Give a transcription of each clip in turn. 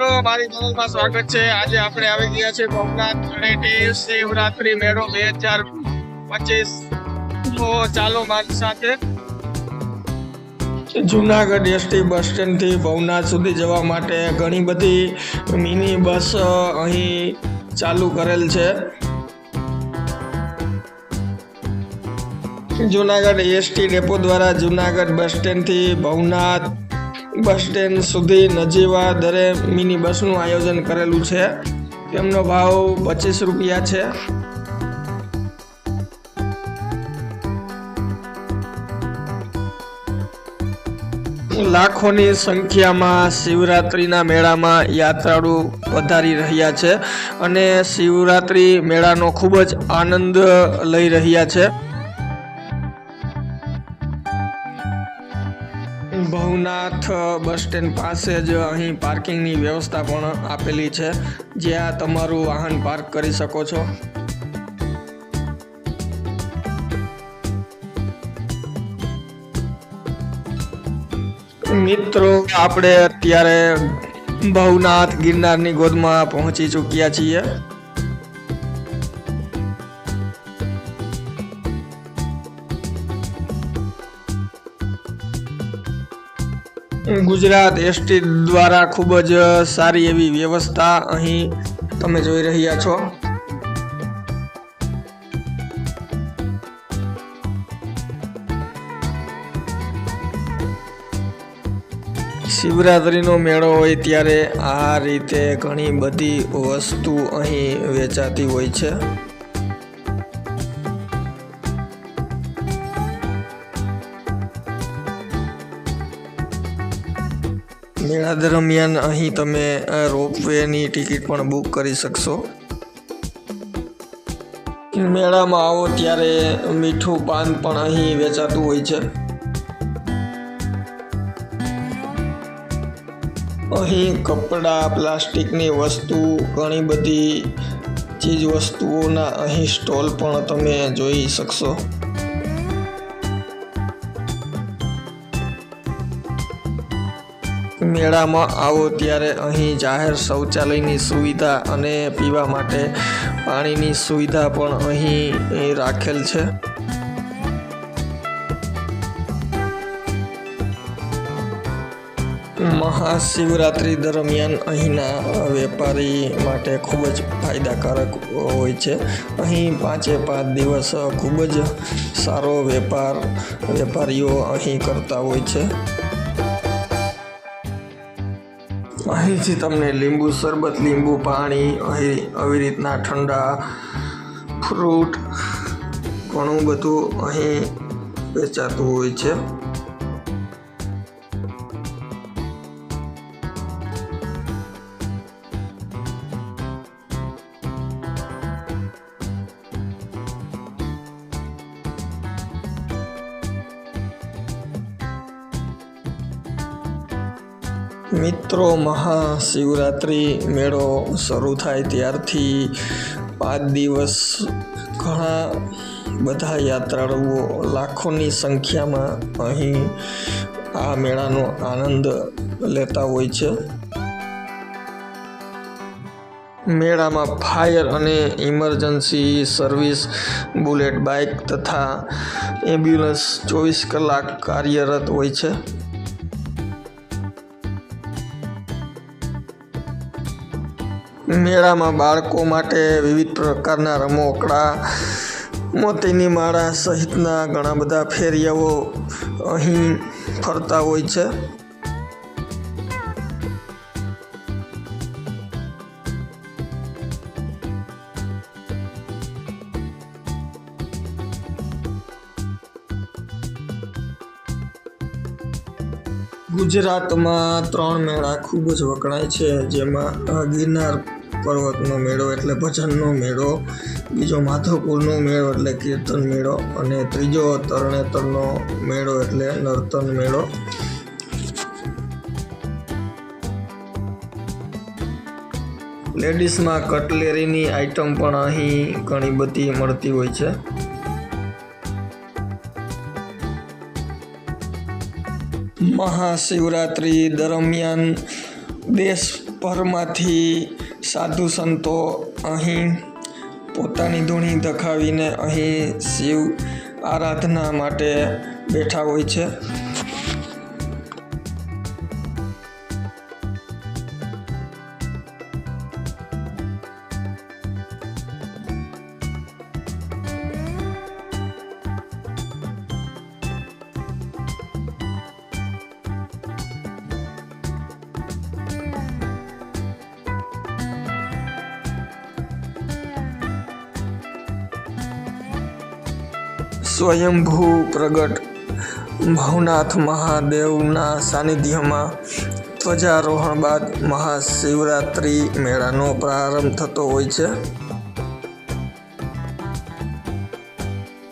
મિત્રો, મારી ચેનલમાં સ્વાગત છે. આજે આપણે આવી ગયા છે ભવનાથ તળેટી શિવરાત્રી મેળો બે હજાર ચાલો મારી સાથે જુનાગઢ એસટી બસ સ્ટેન્ડથી ભવનાથ સુધી જવા માટે ઘણી બધી મિની બસ અહીં ચાલુ કરેલ છે. જુનાગઢ એસટી ડેપો દ્વારા જુનાગઢ બસ સ્ટેન્ડથી ભવનાથ બસ સ્ટેન્ડ સુધી નજીવા દરે મિની બસનું આયોજન કરેલું છે. તેમનો ભાવ પચીસ રૂપિયા છે. લાખોની સંખ્યામાં શિવરાત્રિના મેળામાં યાત્રાળુ વધારી રહ્યા છે અને શિવરાત્રિ મેળાનો ખૂબ જ આનંદ લઈ રહ્યા છે. ભવનાથ બસ સ્ટેન્ડ પાસે જ અહીં પાર્કિંગની વ્યવસ્થા પણ આપેલી છે. જ્યાં તમારું વાહન પાર્ક કરી શકો છો. મિત્રો, આપણે અત્યારે ભવનાથ ગિરનારની ગોદમાં પહોંચી ચૂક્યા છીએ. ગુજરાત એસટી દ્વારા ખૂબ જ સારી એવી વ્યવસ્થા અહીં તમે જોઈ રહ્યા છો. શિવરાત્રિનો મેળો હોય ત્યારે આ રીતે ઘણી બધી વસ્તુ અહીં વેચાતી હોય છે. મેળા દરમિયાન અહીં તમે રોપવેની ટિકિટ પણ બુક કરી શકશો. મેળામાં આવો ત્યારે મીઠું પાન પણ અહીં વેચાતું હોય છે. અહીં કપડાં, પ્લાસ્ટિકની વસ્તુ, ઘણી બધી ચીજ વસ્તુઓના અહીં સ્ટોલ પણ તમે જોઈ શકશો. મેળામાં આવો ત્યારે અહીં જાહેર શૌચાલયની સુવિધા અને પીવા માટે પાણીની સુવિધા પણ અહીં રાખેલ છે. મહાશિવરાત્રિ દરમિયાન અહીંના વેપારી માટે ખૂબ જ ફાયદાકારક હોય છે. અહીં પાંચે પાંચ દિવસ ખૂબ જ સારો વેપાર, વેપારીઓ અહીં કરતા હોય છે. અહીંથી તમને લીંબુ, શરબત, લીંબુ, પાણી, અહીં આવી રીતના ઠંડા, ફ્રૂટ, ઘણું બધું અહીં વેચાતું હોય છે. મિત્રો, મહાશિવરાત્રિ મેળો શરૂ થાય ત્યારથી પાંચ દિવસ ઘણા બધા યાત્રાળુઓ લાખોની સંખ્યામાં અહીં આ મેળાનો આનંદ લેતા હોય છે. મેળામાં ફાયર અને ઇમરજન્સી સર્વિસ, બુલેટ બાઇક તથા એમ્બ્યુલન્સ ચોવીસ કલાક કાર્યરત હોય છે. મેળામાં બાળકો માટે વિવિધ પ્રકારના રમકડા મોતીની માળા સહિતના ઘણા બધા ફેરિયાઓ અહીં ફરતા હોય છે. ગુજરાતમાં ત્રણ મેળા ખૂબ જ વખણાય છે, જેમાં ગિરનાર પર્વતનો મેળો એટલે ભજનનો મેળો, બીજો માધવપુરનો મેળો એટલે કીર્તન મેળો અને ત્રીજો તરણેતરનો મેળો એટલે નર્તન મેળો. લેડીઝમાં કટલેરીની આઇટમ પણ અહીં ઘણી બધી મળતી હોય છે. મહાશિવરાત્રિ દરમિયાન દેશ વિશ્વભરમાંથી સાધુ સંતો અહીં પોતાની ધૂણી દખાવીને અહીં શિવ આરાધના માટે બેઠા હોય છે. સ્વયંભૂ પ્રગટ. ભવનાથ મહાદેવના સાનિધ્યમાં ધ્વજારોહણ બાદ મહાશિવરાત્રિ મેળાનો પ્રારંભ થતો હોય છે.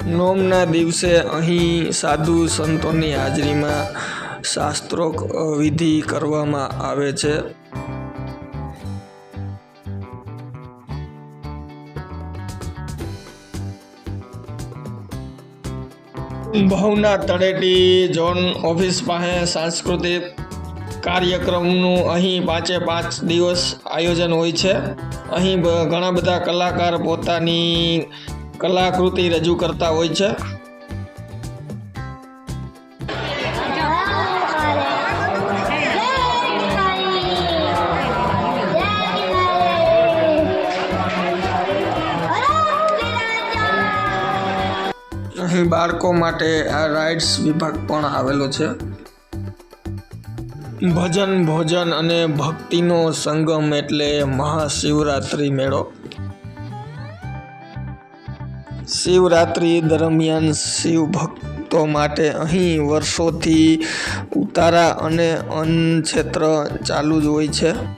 નોમના દિવસે અહીં સાધુ સંતોની હાજરીમાં શાસ્ત્રોક વિધિ કરવામાં આવે છે. ભવના તળેટી ઝોન ઓફિસ પાસે સાંસ્કૃતિક કાર્યક્રમનું અહીં પાંચે પાંચ દિવસ આયોજન હોય છે. અહીં ઘણા બધા કલાકાર પોતાની કલાકૃતિ રજૂ કરતા હોય છે. અહીં બાળકો માટે આ રાઇડ્સ વિભાગ પણ આવેલો છે. ભજન, ભોજન અને ભક્તિનો સંગમ એટલે મહાશિવરાત્રિ મેળો. શિવરાત્રિ દરમિયાન શિવ ભક્તો માટે અહીં વર્ષોથી ઉતારા અને અન્નક્ષેત્ર ચાલુ જ હોય છે.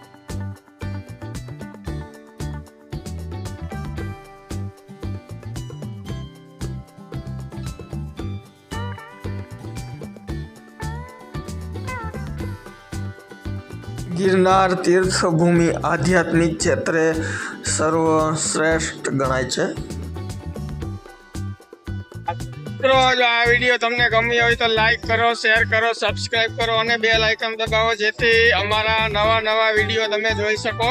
ગિરનાર તીર્થભૂમિ આધ્યાત્મિક ક્ષેત્રે સર્વશ્રેષ્ઠ ગણાય છે. મિત્રો, જો આ વીડિયો તમને ગમ્યો હોય તો લાઈક કરો શેર કરો સબસ્ક્રાઈબ કરો અને બે લાઇકન દબાવો જેથી અમારા નવા નવા વીડિયો તમે જોઈ શકો.